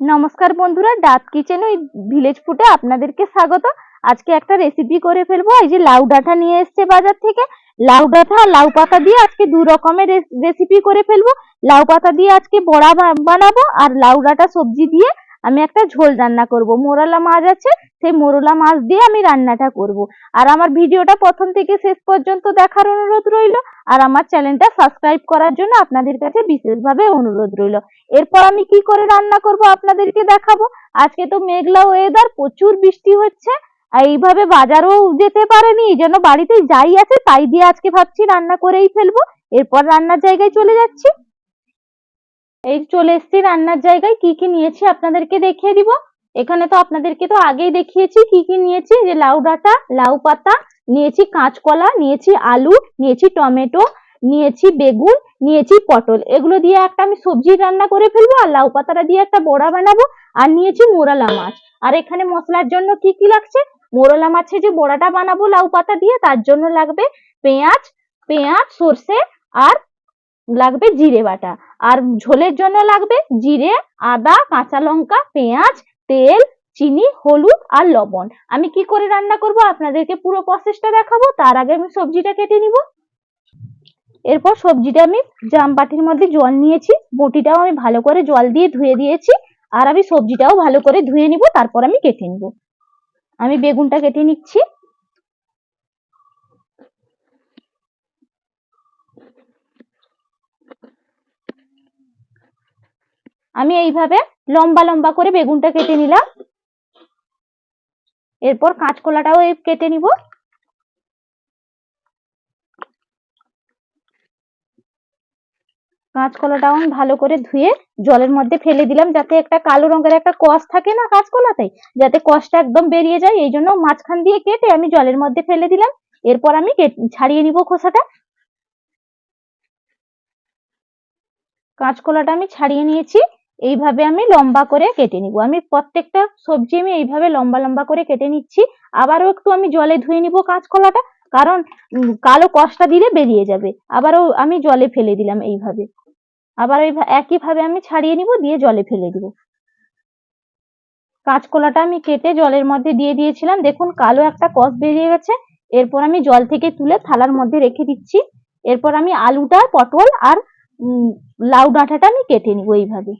নমস্কার বন্ধুরা ডাব কিচেন ওই ভিলেজ ফুটে আপনাদেরকে স্বাগত। আজকে একটা রেসিপি করে ফেলব। এই যে লাউ ডাঁটা নিয়ে এসছে বাজার থেকে। লাউ ডাঁটা, লাউ পাতা দিয়ে আজকে দু রকমের রেসিপি করে ফেলব। লাউ পাতা দিয়ে আজকে বড়া বানাবো আর লাউ ডাঁটা সবজি দিয়ে আমি একটা ঝোল রান্না করব। মোরলা মাছ আছে, সেই মোরলা মাছ দিয়ে আমি রান্নাটা করব। আর আমার ভিডিওটা প্রথম থেকে শেষ পর্যন্ত দেখার অনুরোধ রইল। আর আমার চ্যানেলটা সাবস্ক্রাইব করার জন্য আপনাদের কাছে বিশেষভাবে অনুরোধ রইল। এরপর আমি কি করে রান্না করব আপনাদেরকে দেখাবো। আজকে তো মেঘলা ওয়েদার প্রচুর বৃষ্টি হচ্ছে। এইভাবে বাজারও যেতে পারেনি, এই জন্য বাড়িতে যাই আছে, তাই দিয়ে আজকে ভাবছি রান্না করেই ফেলব। এরপর রান্নার জায়গায় চলে যাচ্ছি। এই চলে এসেছি রান্নার জায়গায়। কি কি নিয়েছি আপনাদেরকে দেখিয়ে দিব। এখানে তো আপনাদেরকে তো আগেই দেখিয়েছি কি কি নিয়েছি। যে লাউ ডাঁটা, লাউ পাতা, নিয়েছি কাঁচকলা, নিয়েছি আলু, নিয়েছি টমেটো, নিয়েছি বেগুন, নিয়েছি পটল। এগুলো দিয়ে একটা আমি সবজি রান্না করে ফেলব আর লাউ পাতাটা দিয়ে একটা বড়া বানাবো আর নিয়েছি মোরালা মাছ। আর এখানে মশলার জন্য কি কি লাগছে? মোরালা মাছের যে বড়াটা বানাবো লাউ পাতা দিয়ে, তার জন্য লাগবে পেঁয়াজ পেঁয়াজ, সর্ষে আর লাগবে জিরে বাটা। আর ঝোলের জন্য লাগবে জিরে, আদা, কাঁচা লঙ্কা, পেঁয়াজ, তেল, চিনি, হলুদ আর লবণ। আমি কি করে রান্না করব? আপনাদেরকে পুরো প্রসেসটা দেখাবো, তার আগে আমি সবজিটা কেটে নিব। এরপর সবজিটা আমি জাম বাটির মধ্যে জল নিয়েছি, বটিটাও আমি ভালো করে জল দিয়ে ধুয়ে দিয়েছি, আর আমি সবজিটাও ভালো করে ধুয়ে নিব, তারপর আমি কেটে নিব। আমি বেগুনটা কেটে নিচ্ছি। আমি এইভাবে লম্বা লম্বা করে বেগুনটা কেটে নিলাম। এরপর কাঁচকলাটাও এই কেটে নিব। কাঁচকলাটাও আমি ভালো করে ধুয়ে জলের মধ্যে ফেলে দিলাম যাতে একটা কালো রঙের একটা কষ থাকে না কাঁচকলাতে, যাতে কষটা একদম বেরিয়ে যায়। এই জন্য মাঝখান দিয়ে কেটে আমি জলের মধ্যে ফেলে দিলাম। এরপর আমি ছাড়িয়ে নিব খোসাটা। কাঁচকলাটা আমি ছাড়িয়ে নিয়েছি। এইভাবে আমি লম্বা করে কেটে নিব। আমি প্রত্যেকটা সবজি আমি এইভাবে লম্বা লম্বা করে কেটে নিচ্ছি। আবারও একটু আমি জলে ধুয়ে নিব কাঁচকলাটা, কারণ কালো কষটা দিলে বেরিয়ে যাবে। আবারও আমি জলে ফেলে দিলাম এইভাবে। আবার ওই একই ভাবে আমি ছাড়িয়ে নিব, দিয়ে জলে ফেলে দিব। কাঁচকলাটা আমি কেটে জলের মধ্যে দিয়ে দিয়েছিলাম। দেখুন, কালো একটা কষ বেরিয়ে গেছে। এরপর আমি জল থেকে তুলে থালার মধ্যে রেখে দিচ্ছি। এরপর আমি আলুটা, পটল আর লাউ ডাঁটাটা আমি কেটে নিব এইভাবে।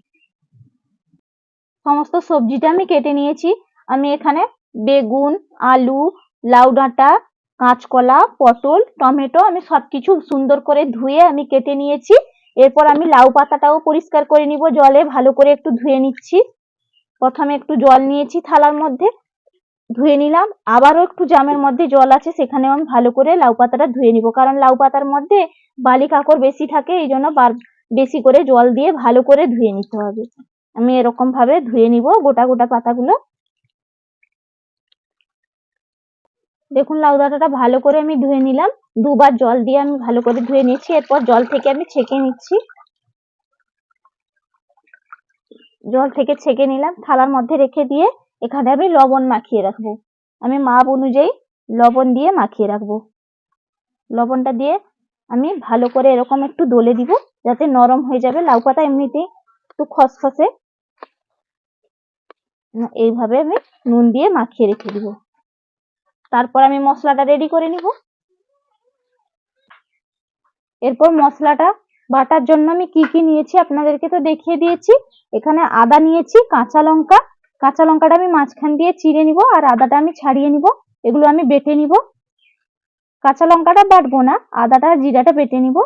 সমস্ত সবজিটা আমি কেটে নিয়েছি। আমি এখানে বেগুন, আলু, লাউ ডাঁটা, কাঁচকলা, পটল, টমেটো আমি সবকিছু সুন্দর করে ধুয়ে আমি কেটে নিয়েছি। এরপর আমি লাউ পাতাটাও পরিষ্কার করে নিব জলে, ভালো করে একটু ধুয়ে নিচ্ছি। প্রথমে একটু জল নিয়েছি থালার মধ্যে, ধুয়ে নিলাম। আবারও একটু জামের মধ্যে জল আছে, সেখানেও আমি ভালো করে লাউ পাতাটা ধুয়ে নিব। কারণ লাউ পাতার মধ্যে বালি কাঁকড় বেশি থাকে এই জন্য বেশি করে জল দিয়ে ভালো করে ধুয়ে নিতে হবে। আমি এরকম ভাবে ধুয়ে নিব গোটা গোটা পাতাগুলো। দেখুন লাউ ডাঁটাটা ভালো করে আমি ধুয়ে নিলাম। দুবার জল দিয়ে আমি ভালো করে ধুয়ে নিয়েছি, এরপর জল থেকে আমি ছেঁকে নিচ্ছি। জল থেকে ছেঁকে নিলাম, থালার মধ্যে রেখে দিয়ে এখানে আমি লবণ মাখিয়ে রাখব। আমি মাপ অনুযায়ী লবণ দিয়ে মাখিয়ে রাখব। লবণটা দিয়ে আমি ভালো করে এরকম একটু দলে দিব, যাতে নরম হয়ে যাবে। লাউ পাতা এমনিতেই একটু খসখসে এইভাবে আমি নুন দিয়ে মাখিয়ে রেখে দিব। তারপর আমি মশলাটা রেডি করে নিব। এরপর মশলাটা বাটার জন্য আমি কি কি নিয়েছি আপনাদেরকে তো দেখিয়ে দিয়েছি। এখানে আদা নিয়েছি, কাঁচা লঙ্কা। কাঁচা লঙ্কাটা আমি মাঝখান দিয়ে চিড়ে নিব আর আদাটা আমি ছাড়িয়ে নিব। এগুলো আমি বেটে নিব। কাঁচা লঙ্কাটা বাটবো না, আদাটা জিরাটা বেটে নিব।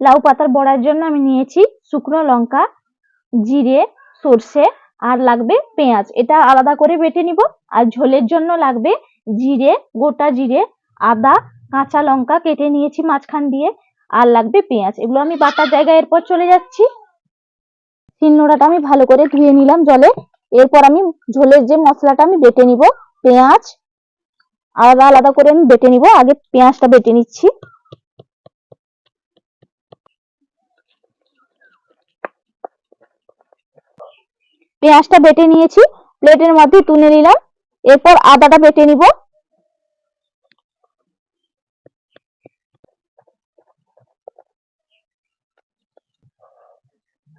লাউ পাতার বড়ার জন্য আমি নিয়েছি শুকনো লঙ্কা, জিরে, সর্ষে আর লাগবে পেঁয়াজ। এটা আলাদা করে বেটে নিব। আর ঝোলের জন্য লাগবে জিরে, গোটা জিরে, আদা, কাঁচা লঙ্কা কেটে নিয়েছি মাঝখান দিয়ে। আর লাগবে পেঁয়াজ। এগুলো আমি বাটার জায়গায় এরপর চলে যাচ্ছি। শিলনোড়াটা আমি ভালো করে ধুয়ে নিলাম জলে। এরপর আমি ঝোলের যে মশলাটা আমি বেটে নিব, পেঁয়াজ, আলাদা আলাদা করে আমি বেটে নিব। আগে পেঁয়াজটা বেটে নিচ্ছি। পেঁয়াজটা বেটে নিয়েছি, প্লেটের মধ্যে তুলে নিলাম, এরপর আদাটা বেটে নিব।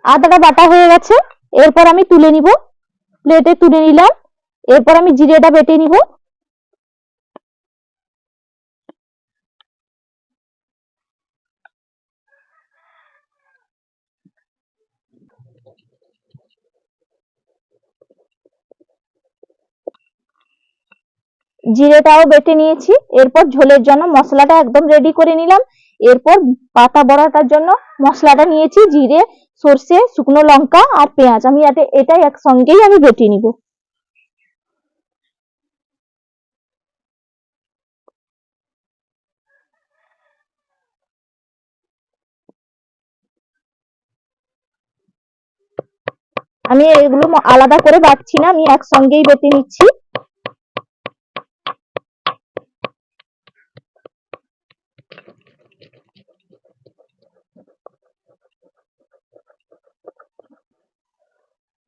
আদাটা বাটা হয়ে গেছে, এরপর আমি তুলে নিব, প্লেটে তুলে নিলাম, এরপর আমি জিরেটা বেটে নিব। জিরেটাও বেটে নিয়েছি, এরপর ঝোলের জন্য মশলাটা একদম রেডি করে নিলাম, এরপর পাতা বড়াটার জন্য মশলাটা নিয়েছি, জিরে, সর্ষে, শুকনো লঙ্কা আর পেঁয়াজ। আমি এটাই একসঙ্গেই আমি বেটে নিব। আমি এগুলো আলাদা করে বাটছি না, আমি একসঙ্গেই বেটে নিচ্ছি।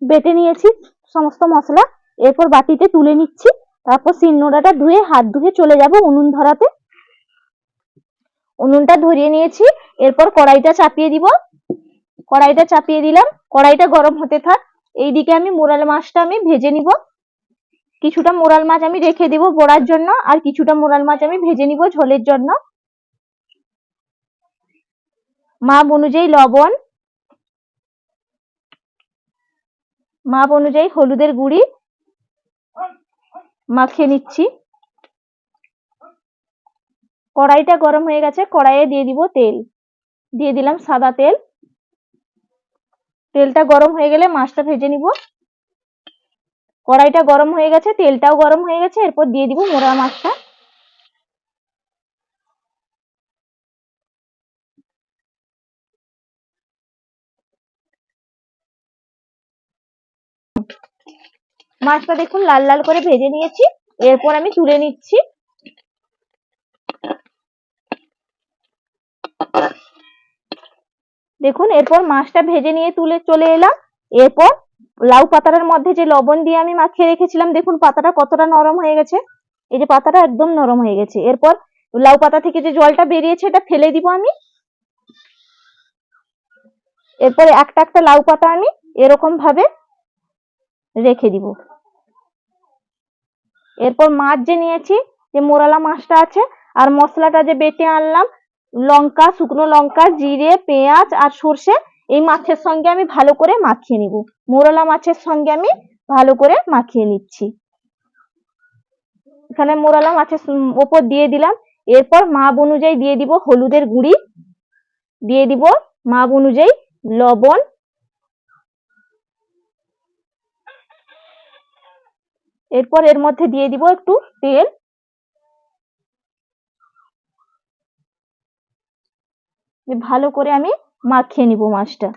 বেটে নিয়েছি সমস্ত মশলা। এরপর বাটিতে তুলে নিচ্ছি। তারপর শিলনোড়াটা ধুয়ে হাত ধুয়ে চলে যাব উনুন ধরাতে। উনুনটা ধরিয়ে নিয়েছি। এরপর কড়াইটা চাপিয়ে দিব। কড়াইটা চাপিয়ে দিলাম। কড়াইটা গরম হতে থাক। এইদিকে আমি মোরাল মাছটা আমি ভেজে নিব। কিছুটা মোরাল মাছ আমি রেখে দিব বড়ার জন্য আর কিছুটা মোরাল মাছ আমি ভেজে নিব ঝোলের জন্য। মাপ অনুযায়ী লবণ মাপ অনুযায়ী হলুদের গুঁড়ি মাখিয়ে নিচ্ছি। কড়াইটা গরম হয়ে গেছে, কড়াইয়ে দিয়ে দিব তেল। দিয়ে দিলাম সাদা তেল। তেলটা গরম হয়ে গেলে মাছটা ভেজে নিব। কড়াইটা গরম হয়ে গেছে, তেলটাও গরম হয়ে গেছে, এরপর দিয়ে দিব মোড়া মাছটা। মাছটা দেখুন লাল লাল করে ভেজে নিয়েছি। এরপর আমি তুলে নিচ্ছি। দেখুন, এরপর মাছটা ভেজে নিয়ে তুলে চলে এলাম। এরপর লাউ পাতাটার মধ্যে যে লবণ দিয়ে আমি মাখিয়ে রেখেছিলাম, দেখুন পাতাটা কতটা নরম হয়ে গেছে। এই যে পাতাটা একদম নরম হয়ে গেছে। এরপর লাউ পাতা থেকে যে জলটা বেরিয়েছে, এটা ফেলে দিব আমি। এরপর একটা একটা লাউ পাতা আমি এরকম ভাবে রেখে দিব। এরপর মাছ যে নিয়েছি, যে মোরালা মাছটা আছে, আর মশলাটা যে বেটে আনলাম, লঙ্কা, শুকনো লঙ্কা, জিরে, পেঁয়াজ আর সর্ষে, এই মাছের সঙ্গে আমি ভালো করে মাখিয়ে নিব। মোরলা মাছের সঙ্গে আমি ভালো করে মাখিয়ে নিচ্ছি। এখানে মোরালা মাছের ওপর দিয়ে দিলাম। এরপর মাপ অনুযায়ী দিয়ে দিব হলুদের গুঁড়ি, দিয়ে দিব মাপ অনুযায়ী লবণ এরপর এর মধ্যে দিয়ে দিব একটু তেল। ভালো করে আমি মাখিয়ে নিব মাছটা।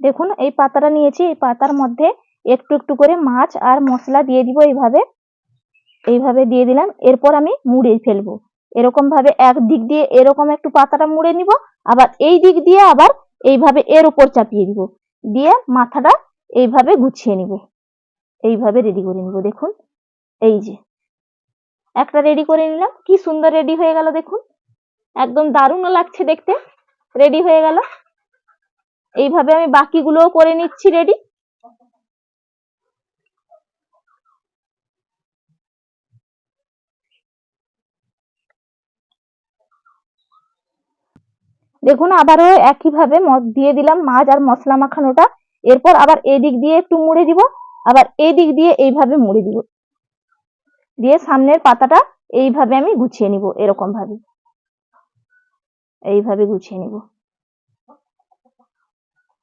দেখুন, এই পাতাটা নিয়েছি, এই পাতার মধ্যে একটু একটু করে মাছ আর মশলা দিয়ে দিব এইভাবে। এইভাবে দিয়ে দিলাম। এরপর আমি মুড়ে ফেলব। এরকম ভাবে এক দিক দিয়ে এরকম একটু পাতাটা মুড়ে নিব, আবার এই দিক দিয়ে আবার এইভাবে এর উপর চাপিয়ে দিব। দিয়ে মাথাটা এইভাবে গুছিয়ে নিব। এইভাবে রেডি করে নিব, দেখুন। এই যে। একটা রেডি করে নিলাম। কি সুন্দর রেডি হয়ে গেল, দেখুন। একদম দারুণও লাগছে দেখতে। রেডি হয়ে গেল। এইভাবে আমি বাকিগুলোও করে নিচ্ছি রেডি দেখুন, আবারও একইভাবে দিয়ে দিলাম, মাছ আর মশলা মাখানোটা। এরপর আবার এদিক দিয়ে একটু মুড়ে দিব, আবার এই দিক দিয়ে এইভাবে মুড়ে দিব। দিয়ে সামনের পাতাটা এইভাবে আমি গুছিয়ে নিব এরকম ভাবে এইভাবে গুছিয়ে নিব।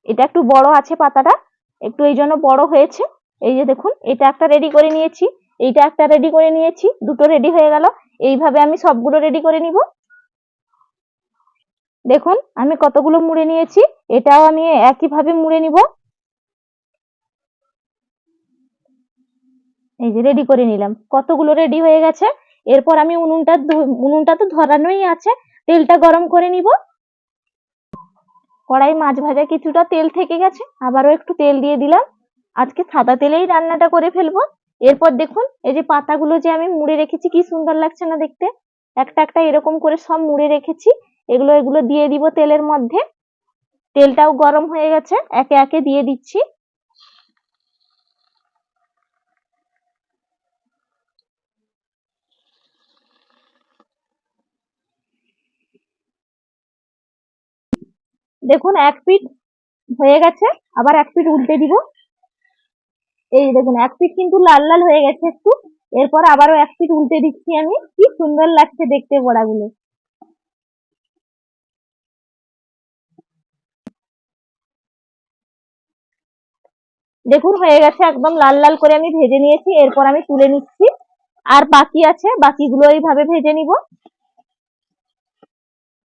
এটা একটু বড় আছে পাতাটা, একটু এই জন্য বড় হয়েছে। এই যে দেখুন, এটা একটা রেডি করে নিয়েছি, এইটা একটা রেডি করে নিয়েছি, দুটো রেডি হয়ে গেল। এইভাবে আমি সবগুলো রেডি করে নিব। দেখুন, আমি কতগুলো মুড়ে নিয়েছি, এটাও আমি একইভাবে মুড়ে নিব। এই যে রেডি করে নিলাম। কতগুলো রেডি হয়ে গেছে? এরপর আমি উনুনটা উনুনটা তো ধরানোই আছে, তেলটা গরম করে নিব। কড়াই মাছ ভাজা কিছুটা তেল থেকে গেছে, আবারও একটু তেল দিয়ে দিলাম। আজকে সাদা তেলেই রান্নাটা করে ফেলব। এরপর দেখুন, এই যে পাতাগুলো যে আমি মুড়ে রেখেছি, কি সুন্দর লাগছে না দেখতে? একটা একটা এরকম করে সব মুড়ে রেখেছি। এগুলো এগুলো দিয়ে দিব তেলের মধ্যে। তেলটাও গরম হয়ে গেছে, একে একে দিয়ে দিচ্ছি। দেখুন, এক পিট হয়ে গেছে, আবার এক পিট উল্টে দিব। এই দেখুন, এক পিট কিন্তু লাল লাল হয়ে গেছে একটু। এরপর আবারও এক পিট উল্টে দিচ্ছি আমি। কি সুন্দর লাগছে দেখতে বড়াগুলো দেখুন, হয়ে গেছে একদম লাল লাল করে আমি ভেজে নিয়েছি, এরপর আমি তুলে নিচ্ছি। আর বাকি আছে, বাকিগুলো এইভাবে ভেজে নিব।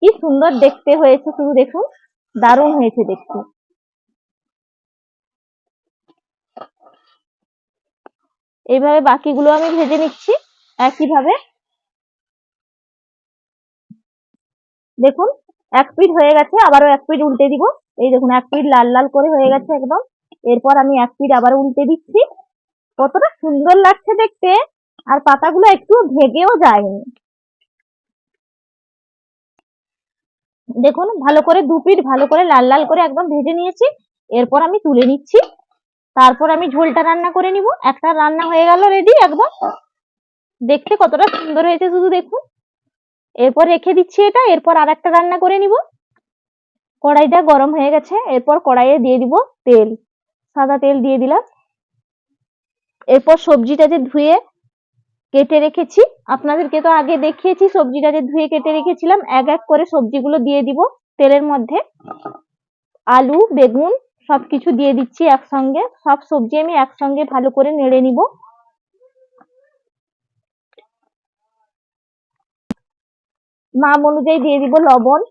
কি সুন্দর দেখতে হয়েছে, শুধু দেখুন, দারুণ হয়েছে দেখতে। এইভাবে বাকিগুলো আমি ভেজে নিচ্ছি, একইভাবে। দেখুন, এক পিঠ হয়ে গেছে, আবারও এক পিঠ উল্টে দিব। এই দেখুন, এক পিঠ লাল লাল করে হয়ে গেছে একদম। এরপর আমি এক পিঠ আবার উল্টে দিচ্ছি। কতটা সুন্দর লাগছে দেখতে। আর পাতাগুলো একটু ভেগেও যায়নি। দেখুন, ভালো করে দু পিঠ ভালো করে লাল লাল করে একদম ভেজে নিয়েছি। এরপর আমি তুলে নিচ্ছি। তারপর আমি ঝোলটা রান্না করে নিব। একটা রান্না হয়ে গেল রেডি একদম। দেখতে কতটা সুন্দর হয়েছে শুধু দেখুন। এরপর রেখে দিচ্ছি এটা। এরপর আর একটা রান্না করে নিব। কড়াইটা গরম হয়ে গেছে। এরপর কড়াইয়ে দিয়ে দিব তেল। সাদা তেল দিয়ে দিলাম। এরপর সবজিটা যে ধুয়ে কেটে রেখেছি, আপনাদেরকে তো আগে দেখিয়েছি, সবজিটা যে ধুয়ে কেটে রেখেছিলাম, এক এক করে সবজিগুলো দিয়ে দিব তেলের মধ্যে। আলু, বেগুন সবকিছু দিয়ে দিচ্ছি একসঙ্গে, সব সবজি আমি একসঙ্গে ভালো করে নেড়ে নিব। মাপ অনুযায়ী দিয়ে দিব লবণ।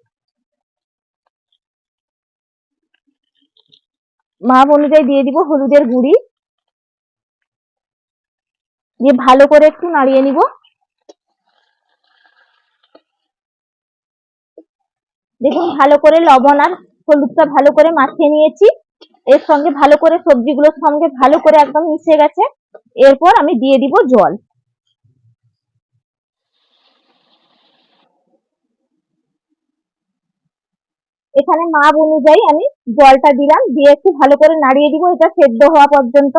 মাপ অনুযায়ী দিয়ে দিব হলুদের গুঁড়ি। দিয়ে ভালো করে একটু নাড়িয়ে নিব। দেখুন, ভালো করে লবণ আর হলুদটা ভালো করে মাখিয়ে নিয়েছি। এর সঙ্গে ভালো করে সবজিগুলোর সঙ্গে ভালো করে একদম মিশে গেছে। এরপর আমি দিয়ে দিব জল। এখানে মাপ অনুযায়ী আমি জলটা দিলাম। দিয়ে একটু ভালো করে নাড়িয়ে দিব, এটা সেদ্ধ হওয়া পর্যন্ত।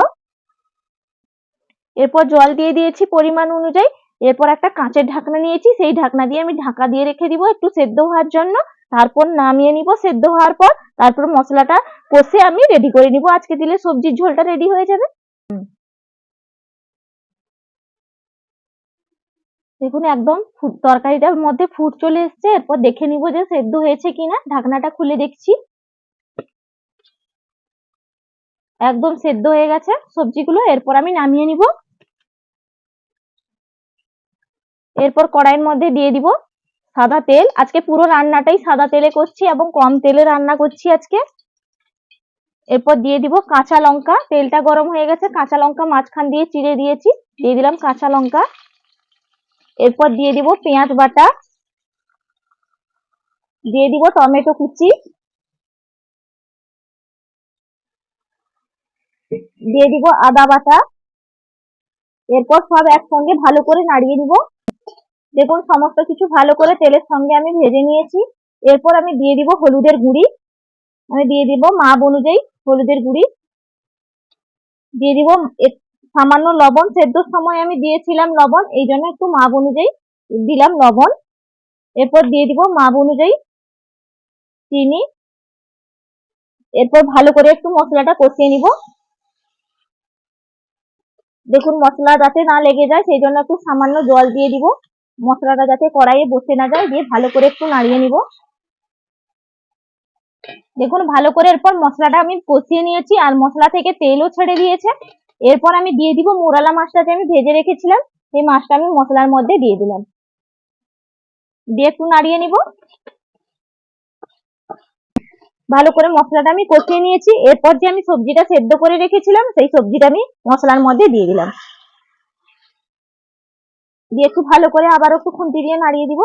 এরপর জল দিয়ে দিয়েছি পরিমাণ অনুযায়ী। এরপর একটা কাঁচের ঢাকনা নিয়েছি, সেই ঢাকনা দিয়ে আমি ঢাকা দিয়ে রেখে দিব একটু সেদ্ধ হওয়ার জন্য। তারপর নামিয়ে নিব সেদ্ধ হওয়ার পর। তারপর মশলাটা কষে আমি রেডি করে নিব। আজকে দিলে সবজির ঝোলটা রেডি হয়ে যাবে। দেখুন, একদম তরকারিটার মধ্যে ফুট চলে এসছে। এরপর দেখে নিব যে সেদ্ধ হয়েছে কিনা। ঢাকনাটা খুলে দেখছি। একদম সেদ্ধ হয়ে গেছে সবজিগুলো। এরপর আমি নামিয়ে নিব। এরপর কড়াইয়ের মধ্যে দিয়ে দিব সাদা তেল। আজকে পুরো রান্নাটাই সাদা তেলে করছি এবং কম তেলে রান্না করছি আজকে। এরপর দিয়ে দিব কাঁচা লঙ্কা। তেলটা গরম হয়ে গেছে। কাঁচা লঙ্কা মাঝখান দিয়ে চিড়ে দিয়েছি। দিয়ে দিলাম কাঁচা লঙ্কা। এরপর দিয়ে দিব পেঁয়াজ বাটা। দিয়ে দিব টমেটো কুচি। দিয়ে দিব আদা বাটা। এরপর সব একসঙ্গে ভালো করে নাড়িয়ে দিব। দেখুন, সমস্ত কিছু ভালো করে তেলের সঙ্গে আমি ভেজে নিয়েছি। এরপর আমি দিয়ে দিব হলুদের গুঁড়ি। আমি দিয়ে দিব মাপ অনুযায়ী হলুদের গুঁড়ি। দিয়ে দিব সামান্য লবণ সেদ্ধর সময় আমি দিয়েছিলাম লবণ, এই জন্য একটু মাপ অনুযায়ী দিলাম লবণ। এরপর দিয়ে দিব মাপ অনুযায়ী চিনি। এরপর ভালো করে একটু মশলাটা কষিয়ে নিব। দেখুন, মশলা যাতে না লেগে যায়, সেই জন্য একটু সামান্য জল দিয়ে দিব। মশলাটা যাতে কড়াইয়ে বসে না যায়, দিয়ে ভালো করে একটু নাড়িয়ে নিব। দেখুন, ভালো করে এরপর মশলাটা আমি কষিয়ে নিয়েছি, আর মশলা থেকে তেলও ছেড়ে দিয়েছে। এরপর আমি দিয়ে দিব মোরালা মাছটা যে আমি ভেজে রেখেছিলাম, সেই মাছটা আমি মশলার মধ্যে দিয়ে দিলাম। দিয়ে একটু নাড়িয়ে নিব। ভালো করে মশলাটা আমি কষিয়ে নিয়েছি। এরপর যে আমি সবজিটা সেদ্ধ করে রেখেছিলাম, সেই সবজিটা আমি মশলার মধ্যে দিয়ে দিলাম। দিয়ে একটু ভালো করে আবার একটু খুন্তি দিয়ে নাড়িয়ে দিব।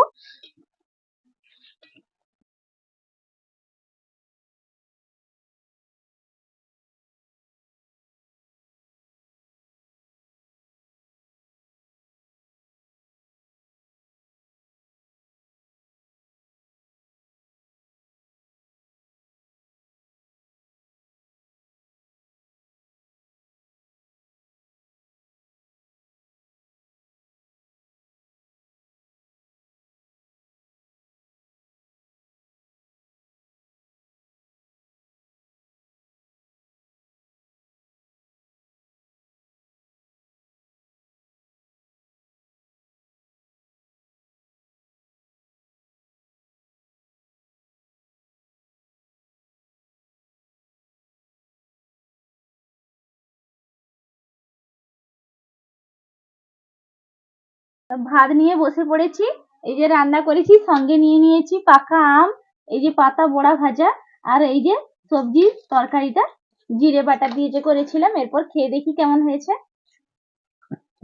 ভাত নিয়ে বসে পড়েছি এই যে রান্না করেছি সঙ্গে নিয়ে নিয়েছি পাকা আম এই যে পাতা বড়া ভাজা আর এই যে সবজি তরকারিটা জিরে বাটা দিয়ে যে করেছিলাম এরপর খেয়ে দেখি কেমন হয়েছে।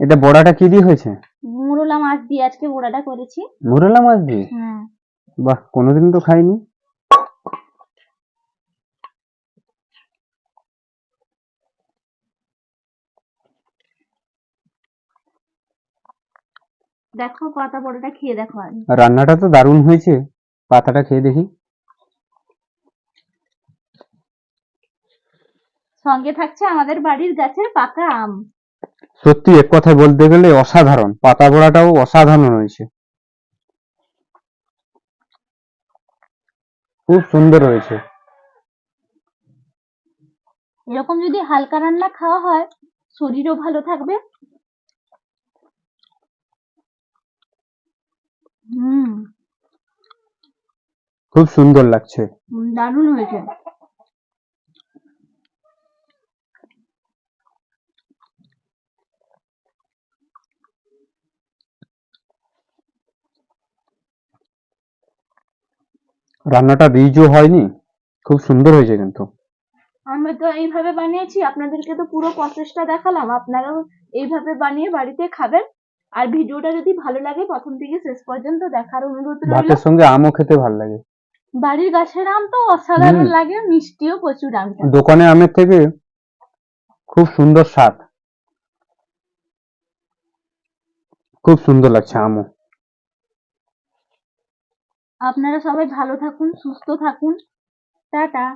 এটা বড়াটা কি দিয়ে হয়েছে? মুরলা মাছ দিয়ে আজকে বড়াটা করেছি। মুরলা মাছ দিয়ে? হ্যাঁ। বাহ কোনোদিন তো খাইনি। দেখো পাতা বড়াটা খেয়ে দেখো রান্নাটা তো দারুণ হয়েছে। পাতাটা খেয়ে দেখি। সঙ্গে থাকছে আমাদের বাড়ির গাছের পাকা আম। সত্যি এক কথায় বলতে গেলে অসাধারণ। পাতা বড়াটাও অসাধারণ হয়েছে। খুব সুন্দর হয়েছে। এরকম যদি হালকা রান্না খাওয়া হয় শরীরও ভালো থাকবে। খুব সুন্দর লাগছে। দারুণ হয়েছে। রান্নাটা রিচও হয়নি খুব সুন্দর হয়েছে কিন্তু। আমরা তো এইভাবে বানিয়েছি আপনাদেরকে তো পুরো প্রসেসটা দেখালাম আপনারাও এইভাবে বানিয়ে বাড়িতে খাবেন। আর ভিডিওটা যদি ভালো লাগে প্রথম থেকে শেষ পর্যন্ত দেখার অনুরোধ রইল। ভাতের সঙ্গে আমও খেতে ভালো লাগে। বাড়ির গাছের আম তো অসাধারণ লাগে মিষ্টিও প্রচুর আমটা দোকানে আমের থেকে খুব সুন্দর স্বাদ। খুব সুন্দর লাগছে আমও। আপনারা সবাই ভালো থাকুন সুস্থ থাকুন। টাটা।